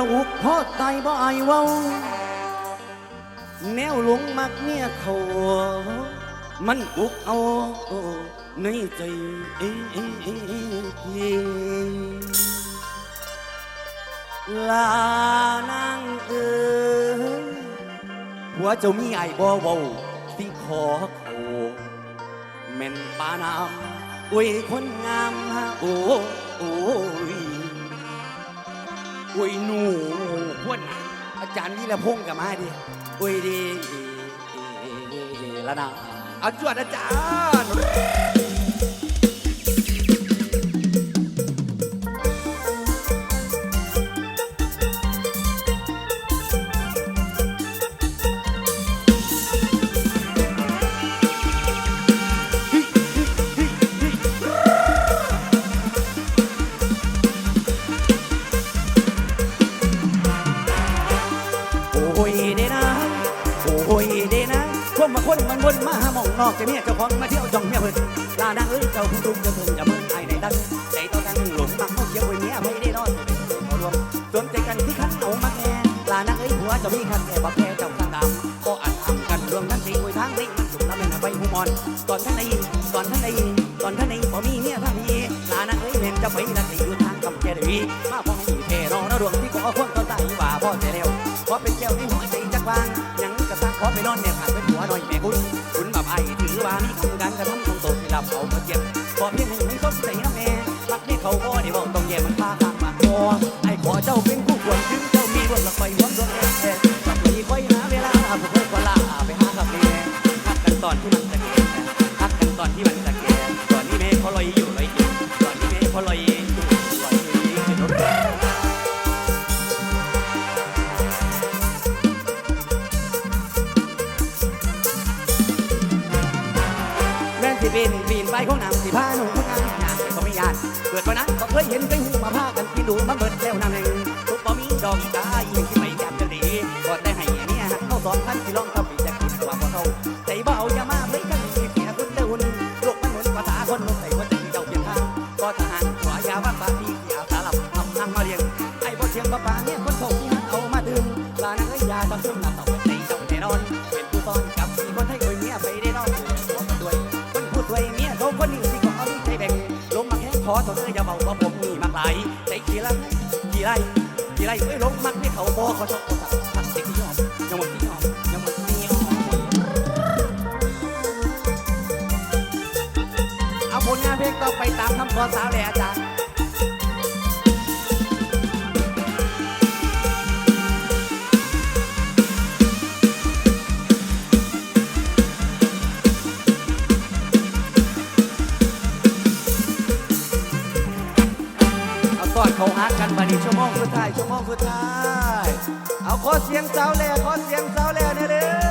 ว่าอุกพอตายบ่อายเว้า แนวหลงมักเมียเขามันอุกเอาในใจลานางเอ๋ยหัวเจ้ามีไอบ่เว้าสิขอเขาแม่นปานำอุ้ยคนงามฮะโอ้โอ้ ยอุ้ยหนูพวนอาจารย์วิรพงษ์กับมาดิอุ้ยดีละนะเอาจวดอาจารย์ วนมาหามองนอกจะเมียเจ้าของมาเที่ยวจองเมียเพิ่นลาดังเอ้ยเจ้าคุณลุงจะเพิ่นจะเบิ่งไอ้ในดังใจต่อดังหลงมักเขาเกี่ยวไว้เมียไม่ได้นอนเขารวมสนใจกันที่ขันเอามาแก่ลาดังเอ้ยหัวจะมีขันแก่บ่แก่เจ้าข้างดำก็อันทำกันรวมทั้งสิ่งไว้ทางนี้มันสุขแล้วแม่นใบหูมอนตอนท่านในตอนท่านในตอนท่านในบ่มีเมียท่านนี้ลาดังเอ้ยเห็นจะไปละที่อยู่ทางกำแก่ดีมาพอให้เทนอนดวงที่ก็คนก็ตายว่าพ่อจะเร็วขอเป็นแก้วในหัวใจ คือว่ามีคำการกระทำของตนที่รับเอามาเก็บขอเพียงหนึ่งให้องใส่น้ำแม่รักที่เขาบ่ได้บอกต้องแย่มันพาข้างมาคอไอ้ขอเจ้าเป็นคู่ควรถึงเจ้ามีบทละคอยหัวดวงแอ่กับมีค่อยหาเวลาผมค่อยกว่าลาไปหากับแม่พักกันตอนที่มันจะแก่พักกันตอนที่มันจะแก่ตอนนี้แม่เขาลอยอยู่ลอยอยู่ตอนนี้แม่เขาลอย แม่นสิปีนปีนไปของนางสิพาหนุ่มคนงามงาก็ไม่ยานเกิดวันนั้นก็เคยเห็นไปหูมาพากันกินดูมาเบิดแล้วนำหนึ่งทุกบ่มีดอกอีกาอีกที่ไม่แก้มจะดีก็ได้ให้เนี่ยเข้าสอนท่านที่ลองทำปีจะกินว่าพอเท่าใจเบาอย่ามาเลยกันมีเสียคุณเดินโลกมันหมุนภาษาคนลงใส่หัวใจเจ้าเพียงทางก็ทหารขวายาวัดบาทีเสียสาลับทำนางมาเลี้ยงไอ้บ่เชียงบ้าป่าเนี่ย โทษเอ้ยอย่าเบาว่าผมมีมากหลายใจขี้ไรขี้ไรขี้ไรเอ้ยลงมักไม่เขาบอเขาชอบตัดตัดเด็กที่ยอมยังหมดที่ยอมยังหมดที่ยอมเอาผลงานเพลงต่อไปตามคำขอสาวเลยอาจารย์ เอาก่อนเขาฮักกันมาดีชั่วโมงสุดท้ายชั่วโมงสุดท้าย เอาขอเสียงสาวแหล่ขอเสียงสาวแหล่เนี่ยเด้อ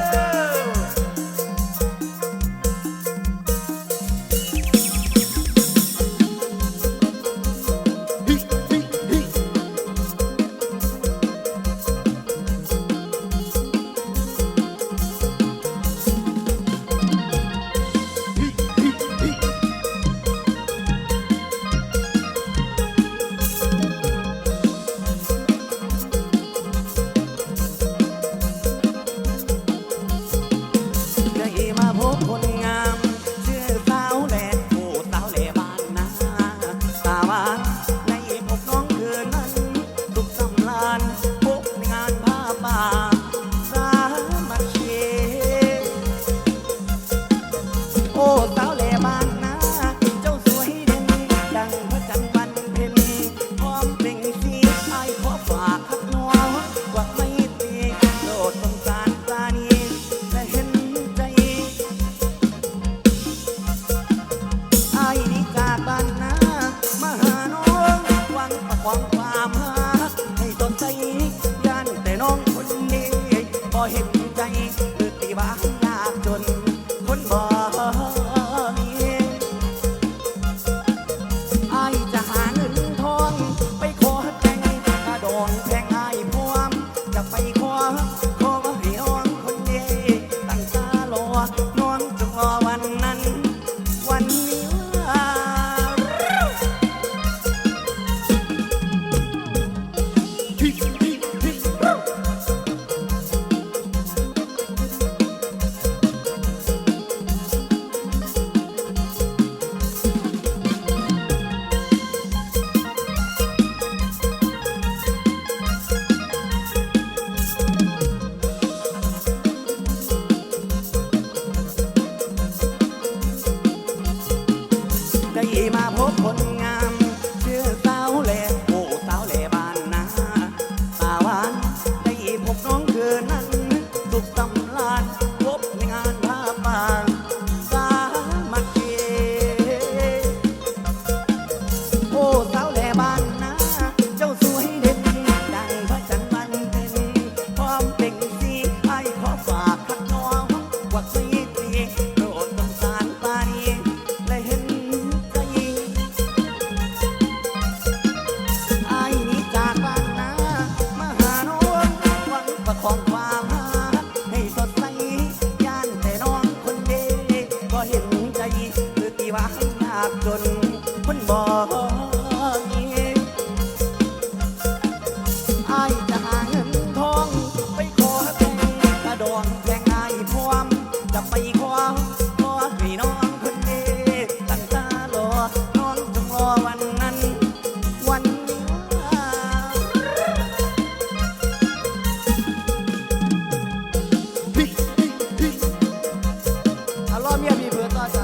อเมียพี่เผื่อต่อจ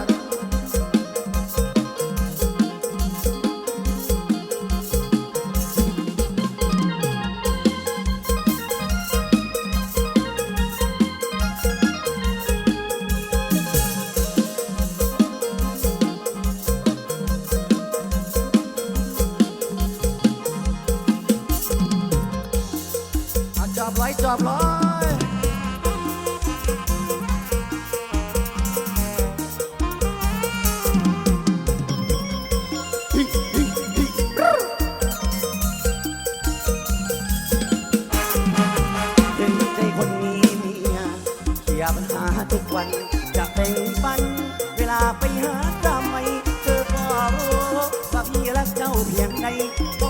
อาจอบร้อยจอบร้อ ใด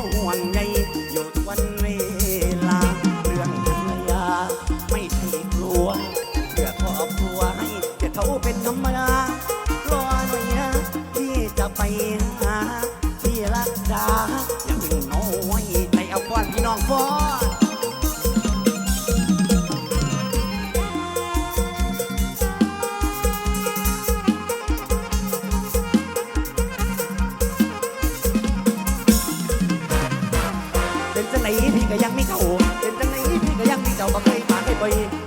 ก็ยังไม่เข้าเป็นจังไหนพี่ก็ยังไม่เจ้าบ่เคยฝากให้ไป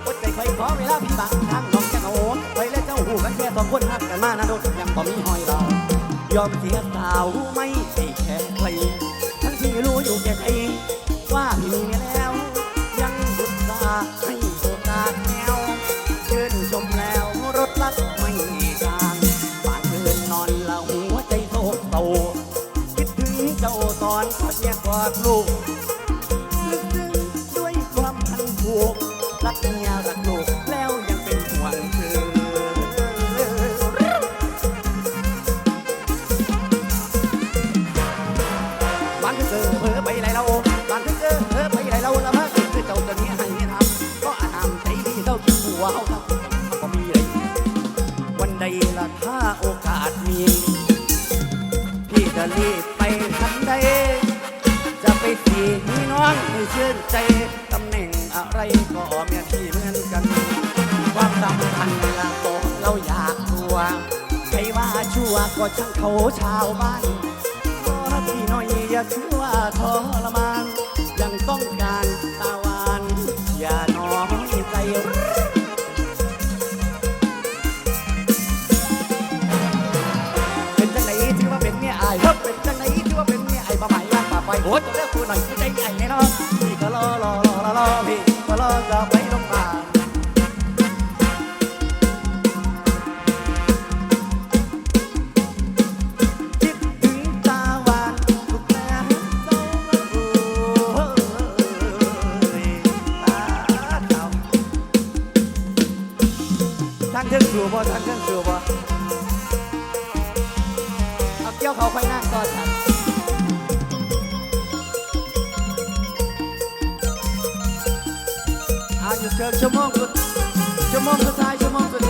อดใจคอยขอเวลาพี่บางทางน้องจะเอาไปและเจ้าหูกันแค่สองคนหักกันมานะโดดยังบ่มีหอยเรายอมเสียสาวไม่ใช่แค่ รักเมียรักลูกแล้วยังเป็นห่วงเธอ บ้านเธอเผลอไปไหนเราบ้านเธอเผลอไปไหนเราละมาคือเจ้าตัวนี้ให้ทำก็อาหามใจดีเจ้าคิดหัวเขาครับก็มีอะไรวันใดละถ้าโอกาสมี พี่จะรีบไปทันใด สีมีน้องมีเชื่อใจตำแหน่งอะไรก็เมียพี่เหมือนกัน ความสำคัญละบอกเราอยากตัวใครว่าชั่วก็ช่างเขาชาวบ้านพอพี่น้อยอย่าชื่อว่าทรมานยังต้องการตาวานอย่า ย่างป่าไปโอ้จะเลือกกูหน่อยใจใหญ่แน่นอนพี่ก็รอรอรอรอรอพี่ก็รอจะไปลงมาคิดถึงตาวานทุกแม่เจ้ามาเฮ้ยตาเจ้งเครื่องสูบบ่ทางเครื่องสูบบ่เอาเกี่ยวเขาค่อยนั่งก่อนครับ เอาองกินชั่วโมงสุดชั่วโมงสุดท้ายชั่วโมงสุด